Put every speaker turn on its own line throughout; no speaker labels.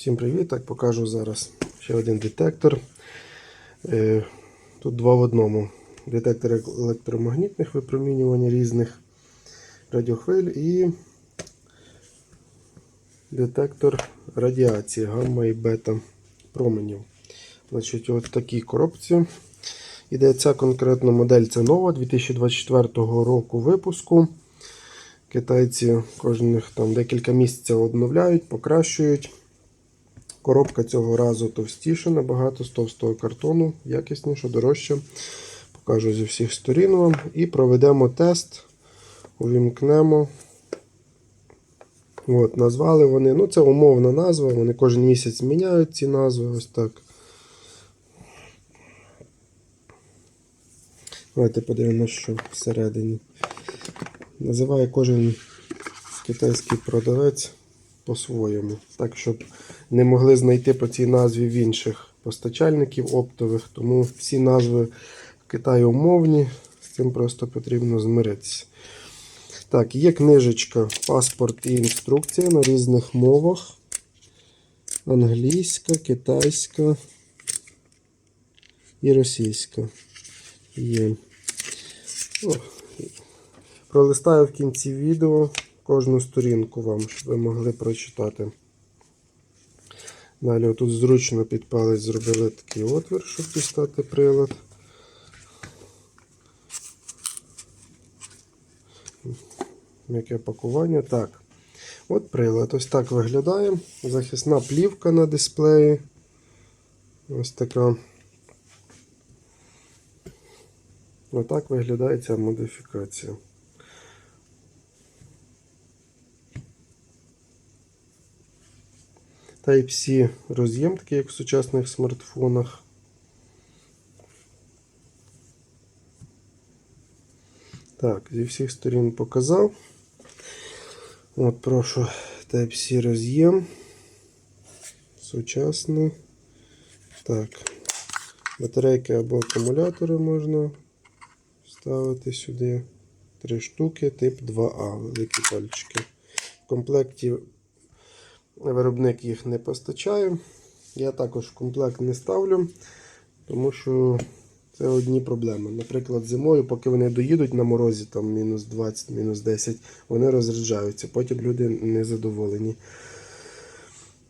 Всім привіт! Так, покажу зараз ще один детектор. Е, Тут два в одному. Детектор електромагнітних випромінювань різних радіохвиль і детектор радіації гамма і бета променів. Значить, от в такій коробці. Іде ця конкретна модель це нова 2024 року випуску. Китайці кожних там декілька місяців обновляють, покращують. Коробка цього разу товстіша, набагато з товстого картону, якісніше, дорожче. Покажу зі всіх сторін вам. І проведемо тест. Увімкнемо. От, Назвали вони. Ну, це умовна назва, вони кожен місяць міняють ці назви. Ось так. Давайте подивимося, що всередині. Називає кожен китайський продавець по-своєму. Так, щоб не могли знайти по цій назві в інших постачальників оптових. Тому всі назви в Китаї умовні, з цим просто потрібно змиритися. Так, є книжечка, паспорт і інструкція на різних мовах. Англійська, китайська і російська. Є. О, Пролистаю в кінці відео кожну сторінку вам, щоб ви могли прочитати. Далі тут зручно під палець зробили такий отвір, щоб дістати прилад. М'яке пакування. Так. От прилад. Ось так виглядає. Захисна плівка на дисплеї. Ось така. Отак виглядає ця модифікація. Type-C роз'єм, такий як в сучасних смартфонах. Так, зі всіх сторін показав. От, прошу Type-C роз'єм. Сучасний. Так. Батарейки або акумулятори можна ставити сюди. Три штуки, тип 2А, великі пальчики. В комплекті виробник їх не постачає. Я також комплект не ставлю, тому що це одні проблеми. Наприклад, зимою, поки вони доїдуть на морозі, там мінус 20, мінус 10, вони розряджаються. Потім люди незадоволені.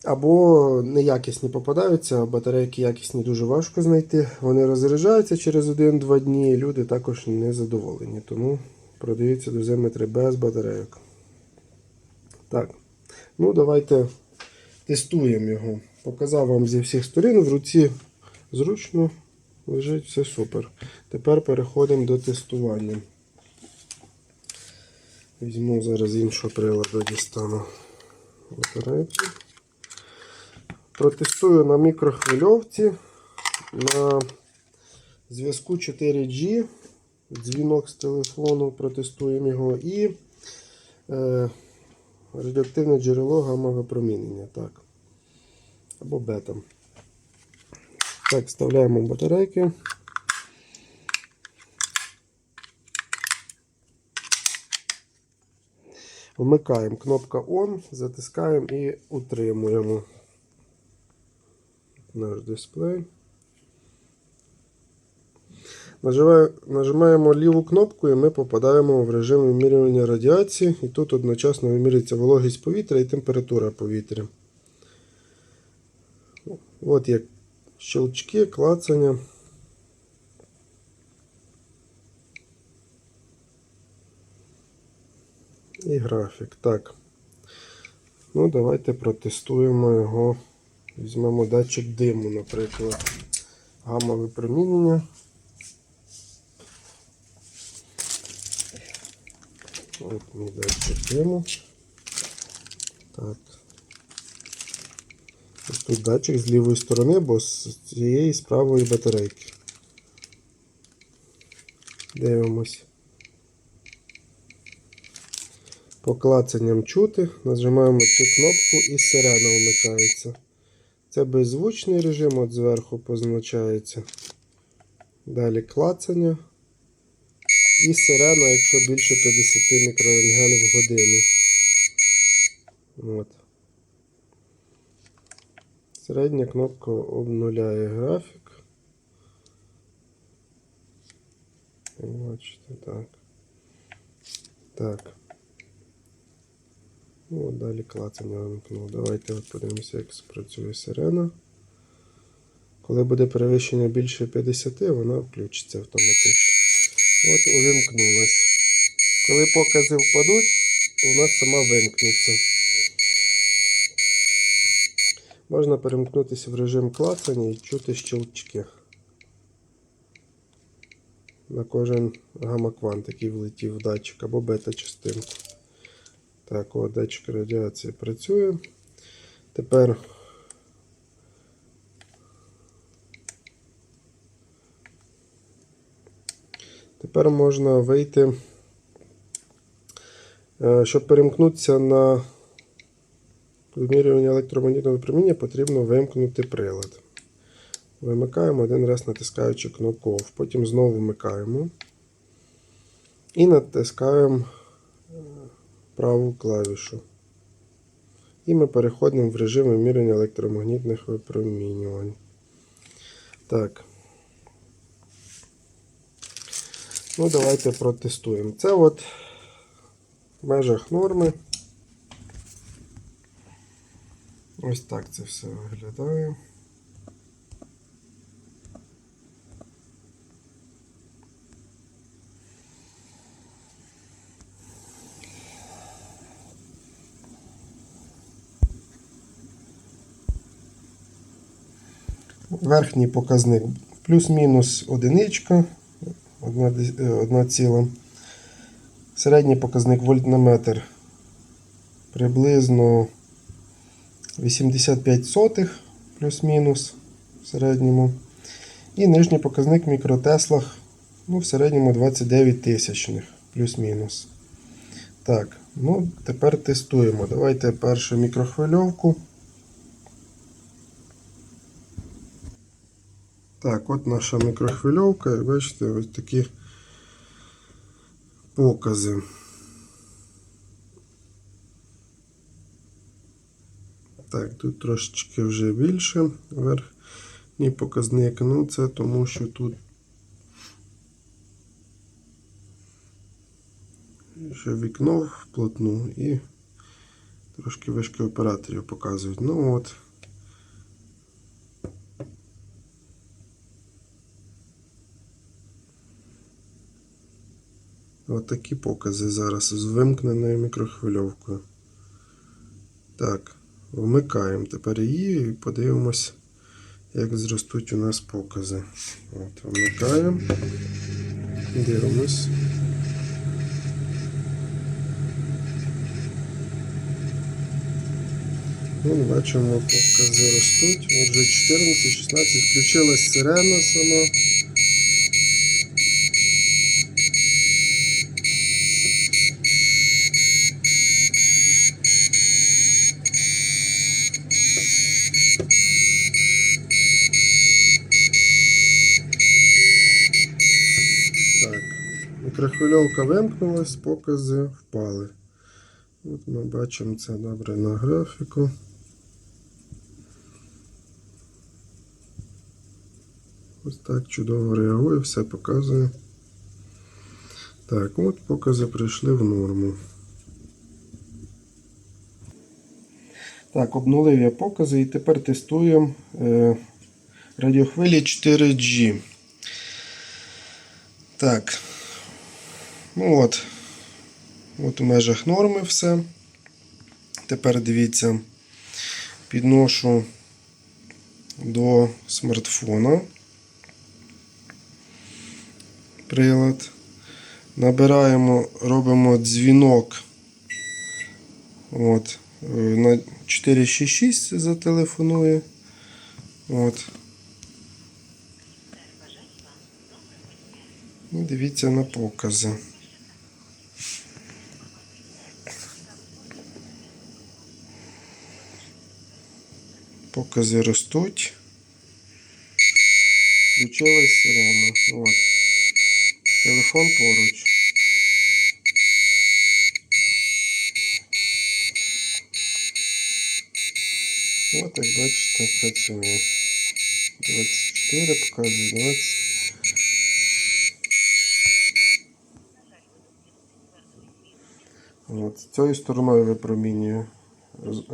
Або неякісні попадаються, батарейки якісні дуже важко знайти. Вони розряджаються через 1-2 дні, і люди також не задоволені. Тому продаються дозиметри без батарейок. Так, ну давайте тестуємо його. Показав вам зі всіх сторін, в руці зручно лежить все супер. Тепер переходимо до тестування. Візьму зараз іншого приладу дістану батарейки. Протестую на мікрохвильовці на зв'язку 4G. Дзвінок з телефону, протестуємо його і е, радіоактивне джерело гамма-випромінення. Так. Або бета. Так, вставляємо батарейки. Вмикаємо кнопка ON, затискаємо і утримуємо наш дисплей. Нажимаємо, ліву кнопку і ми попадаємо в режим вимірювання радіації. І тут одночасно вимірюється вологість повітря і температура повітря. От є щелчки, клацання. І графік. Так. Ну, давайте протестуємо його. Візьмемо датчик диму, наприклад. Гамма випромінення. От мій датчик диму. Так. Ось тут датчик з лівої сторони, бо з цієї з правої батарейки. Дивимось. По клацанням чути, нажимаємо цю кнопку і сирена вмикається. Це беззвучний режим, от зверху позначається. Далі клацання. І сирена, якщо більше 50 мікрорентген в годину. От. Середня кнопка обнуляє графік. Бачите, так. Так. Ну, далі клацання вимкнув. Давайте от подивимося, як спрацює сирена. Коли буде перевищення більше 50, вона включиться автоматично. От увімкнулась. Коли покази впадуть, вона сама вимкнеться. Можна перемкнутися в режим клацання і чути щелчки. На кожен гамаквант, який влетів в датчик або бета-частинку. Так, о, датчик радіації працює. Тепер Тепер можна вийти, Е, щоб перемкнутися на вимірювання електромагнітного випроміння, потрібно вимкнути прилад. Вимикаємо один раз натискаючи кнопку OFF. Потім знову вмикаємо і натискаємо е, праву клавішу. І ми переходимо в режим вимірювання електромагнітних випромінювань. Так. Ну, давайте протестуємо. Це от в межах норми. Ось так це все виглядає. Верхній показник плюс-мінус одиничка, одна, дес- е, одна ціла. Середній показник вольтнометр приблизно 85 сотих плюс-мінус в середньому. І нижній показник в мікротеслах ну, в середньому 29 тисячних плюс-мінус. Так, ну тепер тестуємо. Давайте першу мікрохвильовку. Так, от наша мікрохвильовка, і бачите, ось такі покази. Так, тут трошечки вже більше. Верхній показник. Ну, це тому, що тут ще вікно вплотну і трошки вишки операторів показують. Ну от. Такі покази зараз з вимкненою мікрохвильовкою. Так, вмикаємо тепер її і подивимось, як зростуть у нас покази. От, вмикаємо. Дивимось. Вон бачимо, покази ростуть. Отже, 14, 16, включилась сирена сама. Так, мікрохвильовка вимкнулась, покази впали. От ми бачимо це добре на графіку. Ось так чудово реагує, все показує. Так, от покази прийшли в норму. Так, обнулив я покази і тепер тестуємо е, радіохвилі 4G. Так. Ну от. От у межах норми все. Тепер дивіться, підношу до смартфона прилад. Набираємо, робимо дзвінок. От, е, на 466 зателефонує. От. І дивіться на покази. Покази ростуть. Включилась сирена. От. Телефон поруч. От як бачите, працює. 24, показує 20. От, цією стороною випромінює з-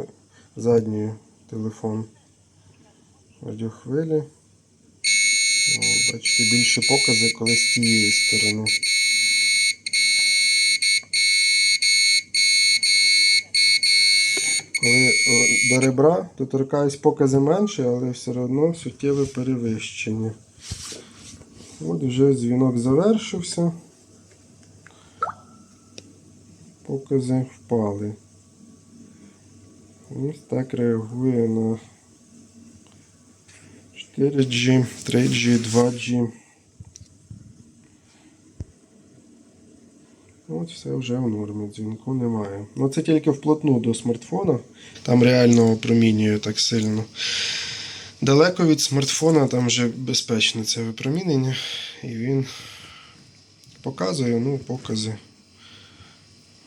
задньою телефон радіохвилі. Бачите, більші покази, коли з тієї сторони. Коли до ребра доторкаюсь покази менше, але все одно суттєве перевищення. От вже дзвінок завершився. Покази впали. Ось так реагує на 4G, 3G, 2G. От все вже в нормі, дзвінку немає. Ну це тільки вплотну до смартфона. Там реально опромінює так сильно. Далеко від смартфона там вже безпечне це випромінення. І він показує, ну, покази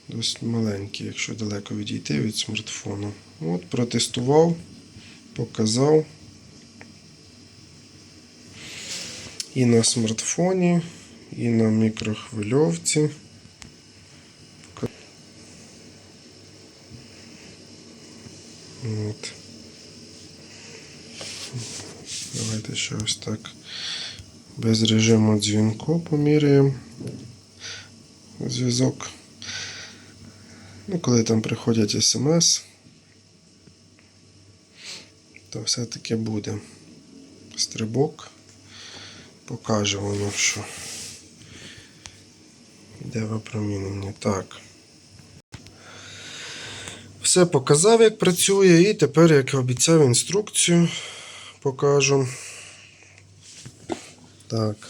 досить маленькі, якщо далеко відійти від смартфону. От, протестував, показав. І на смартфоні, і на мікрохвильовці. От. Давайте ще ось так без режиму дзвінку поміряємо зв'язок. Ну, коли там приходять смс, то все-таки буде стрибок. Покаже воно, що йде випромінення. Так. Все показав, як працює, і тепер, як обіцяв, інструкцію покажу. Так.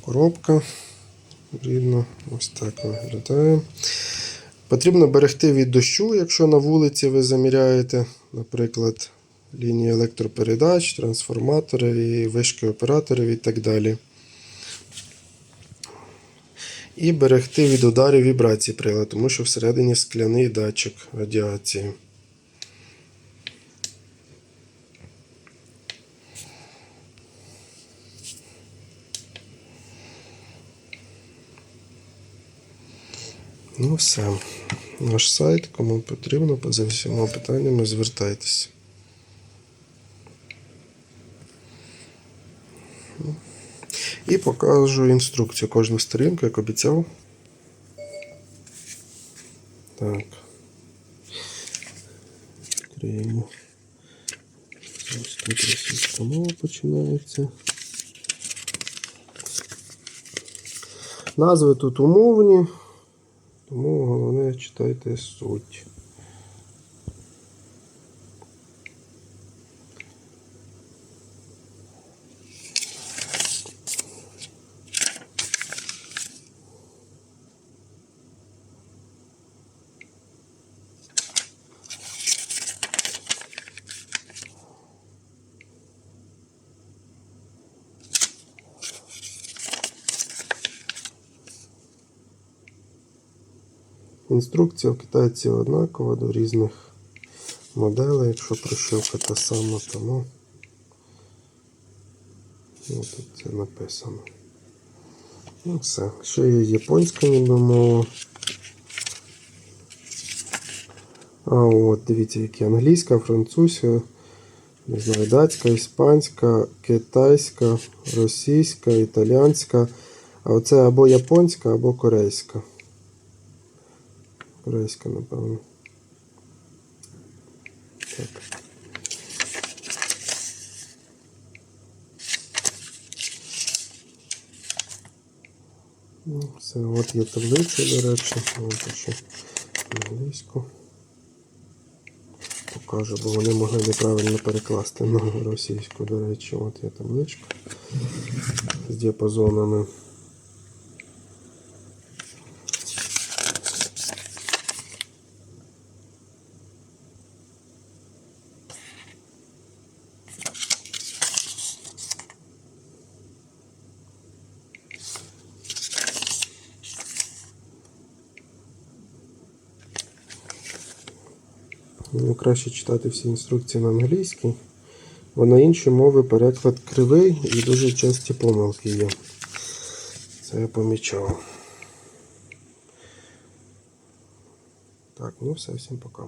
Коробка. Рідно, ось так виглядає. Потрібно берегти від дощу, якщо на вулиці ви заміряєте, наприклад, лінії електропередач, трансформатори, і вишки операторів і так далі. І берегти від ударів вібрацій приладу, тому що всередині скляний датчик радіації. Все. Наш сайт, кому потрібно, за всіма питаннями звертайтеся. І покажу інструкцію кожну сторінку, як обіцяв. Так. Відкриємо. Ось тут російська мова починається. Назви тут умовні, тому головне читайте суть. Інструкція в китайців однакова до різних моделей, якщо прошивка та сама, тому ну, тут це написано. Ну все. Ще є японська ніби мова. А от, дивіться, які англійська, французька, не знаю, датська, іспанська, китайська, російська, італіанська. А оце або японська, або корейська. Корейська, напевно. Так. Ну, все, от є таблиця, до речі, ще англійську. Покажу, бо вони могли неправильно перекласти на російську, до речі, от є табличка з діапазонами. Ну, краще читати всі інструкції на англійській, бо на інші мови переклад кривий і дуже часті помилки є. Це я помічав. Так, ну все, всім пока.